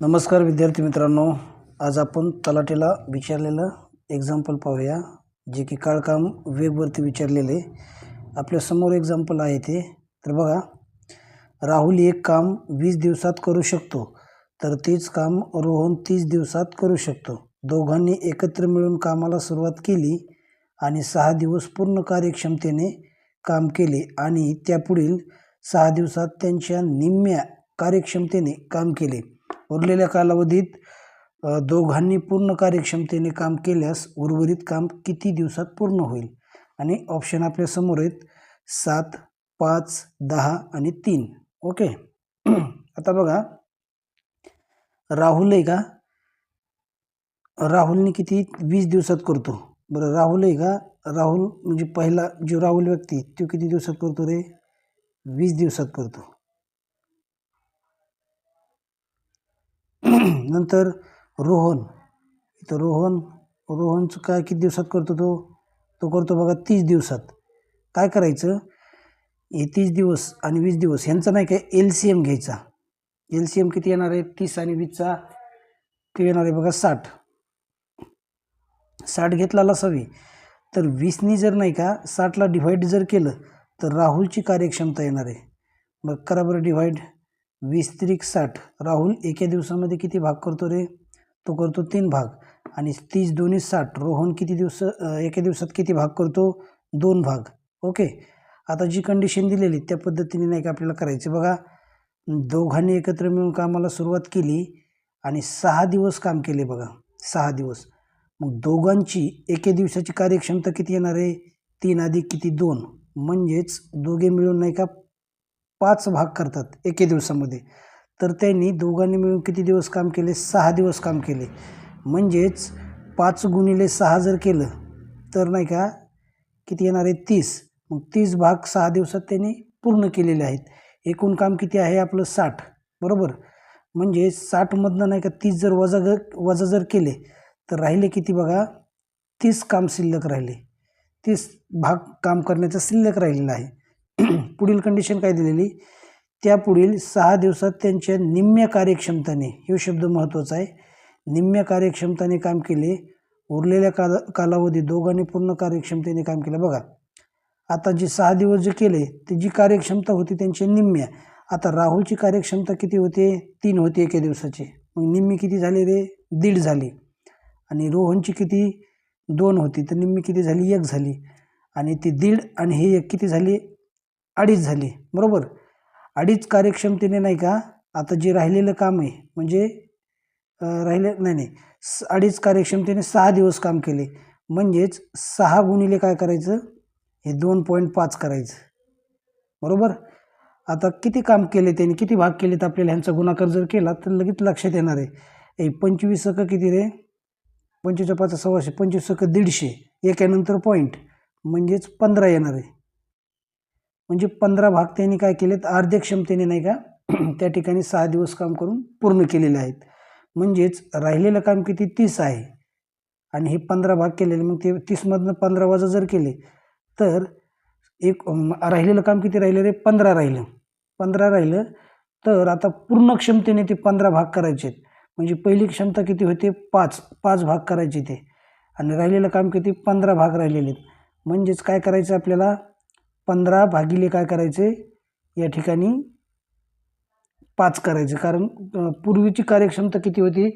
नमस्कार विद्यार्थी मित्रांनो आज आपण तलाटेला विचारलेलं एक्झाम्पल पाहूया जे की काळकाम वेगवरती विचारलेले. आपल्यासमोर एक्झाम्पल आहे ते. तर बघा राहुल एक काम वीस दिवसात करू शकतो तर तेच काम रोहन तीस दिवसात करू शकतो. दोघांनी एकत्र मिळून कामाला सुरुवात केली आणि सहा दिवस पूर्ण कार्यक्षमतेने काम केले आणि त्यापुढील सहा दिवसात त्यांच्या निम्म्या कार्यक्षमतेने काम केले. उरलेल्या कालावधीत दोघांनी पूर्ण कार्यक्षमतेने काम केल्यास उर्वरित काम किती दिवसात पूर्ण होईल? आणि ऑप्शन आपल्यासमोर आहेत सात पाच दहा आणि तीन. ओके? आता बघा. राहुल आहे का? राहुलने किती? वीस दिवसात करतो. बरं राहुल आहे का? राहुल म्हणजे पहिला जो राहुल व्यक्ती तो किती दिवसात करतो रे? वीस दिवसात करतो. नंतर रोहन. इथं रोहन रोहनचं काय किती दिवसात करतो तो? तो करतो बघा तीस दिवसात. काय करायचं? हे तीस दिवस आणि वीस दिवस ह्यांचा नाही काय एल सी एम घ्यायचा. एल सी एम किती येणार आहे? तीस आणि वीसचा किती येणार आहे बघा साठ. साठ घेतला लसावी. तर वीसनी जर नाही का साठला डिव्हाइड जर केलं तर राहुलची कार्यक्षमता येणार आहे. मग करा बरं डिव्हाइड वीस त्रिक साठ राहुल एका दिवसामध्ये किती भाग करतो रे? तो करतो तीन भाग. आणि तीस दोन्ही साठ. रोहन किती दिवस एका दिवसात किती भाग करतो? दोन भाग. ओके? आता जी कंडिशन दिलेली त्या पद्धतीने नाही का आपल्याला करायचं? बघा दोघांनी एकत्र मिळून कामाला सुरुवात केली आणि सहा दिवस काम केले बघा. सहा दिवस. मग दोघांची एके दिवसाची कार्यक्षमता किती येणार आहे? तीन अधिक किती? दोन. म्हणजेच दोघे मिळून नाही का पाच भाग करतात एके दिवसामध्ये. तर त्यांनी दोघांनी मिळून किती दिवस काम केले? सहा दिवस काम केले. म्हणजेच पाच गुणिले सहा जर केलं तर नाही का किती येणार आहे? तीस. मग तीस भाग सहा दिवसात त्यांनी पूर्ण केलेले आहेत. एकूण काम किती आहे? आपलं साठ. बरोबर? म्हणजे साठमधनं नाही का तीस जर वजा ग वजा जर केले तर राहिले किती बघा? तीस काम शिल्लक राहिले. तीस भाग काम करण्याचं शिल्लक राहिलेलं आहे. पुढील कंडिशन काय दिलेली? त्या पुढील सहा दिवसात त्यांच्या निम्म्या कार्यक्षमतेने हे शब्द महत्त्वाचा आहे निम्म्या कार्यक्षमतेने काम केले. उरलेल्या काला कालावधी दोघांनी पूर्ण कार्यक्षमतेने काम केलं. बघा आता जे सहा दिवस जे केले ते जी कार्यक्षमता होती त्यांची निम्म्या. आता राहुलची कार्यक्षमता किती होते? तीन होती एका दिवसाची. मग निम्मी किती झाली रे? दीड झाली. आणि रोहनची किती? दोन होती. तर निम्मी किती झाली? एक झाली. आणि ती दीड आणि हे एक किती झाली? अडीच झाली. बरोबर? अडीच कार्यक्षमतेने नाही का आता जे राहिलेलं काम आहे म्हणजे राहिले नाही नाही स- अडीच कार्यक्षमतेने सहा दिवस काम केले. म्हणजेच सहा गुणिले काय करायचं? हे दोन पॉईंट पाच करायचं. बरोबर? आता किती काम केले त्यांनी किती भाग केले तर आपल्याला ह्यांचा गुणाकार जर केला तर लगेच लक्षात येणार आहे. ए पंचवीस सक किती रे? पंचवीस पाच सव्वाशे पंचवीस सक दीडशे एकानंतर पॉईंट म्हणजेच पंधरा येणार आहे. म्हणजे पंधरा भाग त्यांनी काय केलेत? अर्ध्या क्षमतेने नाही का? त्या ठिकाणी सहा दिवस काम करून पूर्ण केलेले आहेत. म्हणजेच राहिलेलं काम किती? तीस आहे. आणि हे पंधरा भाग केलेले मग ते तीसमधनं पंधरा वाजा जर केले तर एक राहिलेलं काम किती राहिलं रे? पंधरा राहिलं. पंधरा राहिलं तर आता पूर्ण क्षमतेने ते पंधरा भाग करायचे आहेत. म्हणजे पहिली क्षमता किती होते? पाच. पाच भाग करायचे ते. आणि राहिलेलं काम किती? पंधरा भाग राहिलेले आहेत. म्हणजेच काय करायचं आपल्याला? पंधरा भागिले काय करायचे? या ठिकाणी पाच करायचे. कारण पूर्वीची कार्यक्षमता किती होती?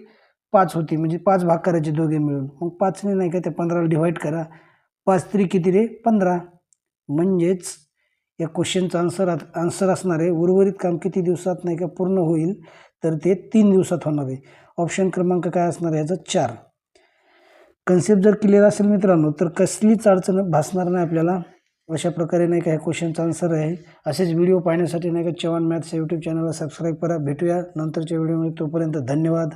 पाच होती. म्हणजे पाच भाग करायचे दोघे मिळून. मग पाचने नाही का त्या पंधराला डिव्हाइड करा. पाच तरी किती रे? पंधरा. म्हणजेच या क्वेश्चनचं आन्सर आन्सर असणार आहे. उर्वरित काम किती दिवसात नाही का पूर्ण होईल तर ते तीन दिवसात होणार आहे. ऑप्शन क्रमांक काय असणार आहे? ह्याचा चार. कन्सेप्ट जर क्लिअर असेल मित्रांनो तर कसलीच अडचण भासणार नाही आपल्याला. अशा प्रकारे नाही का ह्या क्वेश्चनचा आन्सर आहे. असेच व्हिडिओ पाहण्यासाठी नाही का चव्हाण मॅथ्स यूट्यूब चॅनलला सबस्क्राईब करा. भेटूया नंतरच्या व्हिडिओमध्ये तोपर्यंत धन्यवाद.